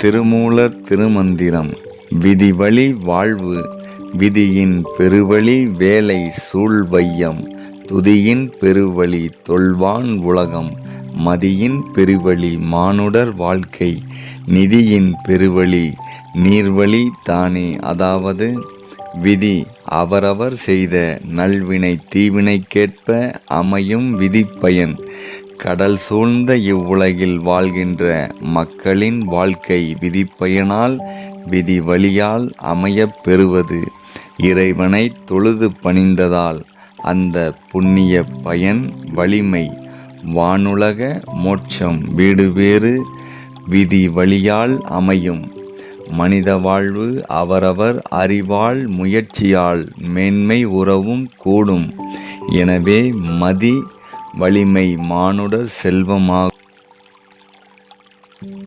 திருமூலர் திருமந்திரம். விதிவழி வாழ்வு. விதியின் பெருவழி வேலை சூழ்வையம் துதியின் பெருவழி தொல்வான் உலகம். மதியின் பெருவழி மானுடர் வாழ்க்கை. நிதியின் பெருவழி நீர்வழி தானே. அதாவது விதி அவரவர் செய்த நல்வினை தீவினைக்கேற்ப அமையும் விதிப்பயன். கடல் சூழ்ந்த இவ்வுலகில் வாழ்கின்ற மக்களின் வாழ்க்கை விதிப்பயனால் விதி வழியால் அமையப் பெறுவது இறைவனை தொழுது பணிந்ததால் அந்த புண்ணிய பயன் வலிமை. வானுலக மோட்சம் வீடு வேறு விதி வழியால் அமையும். மனித வாழ்வு அவரவர் அறிவால் முயற்சியால் மேன்மை உறவும் கூடும். எனவே மதி வலிமை மானுடர் செல்வமாக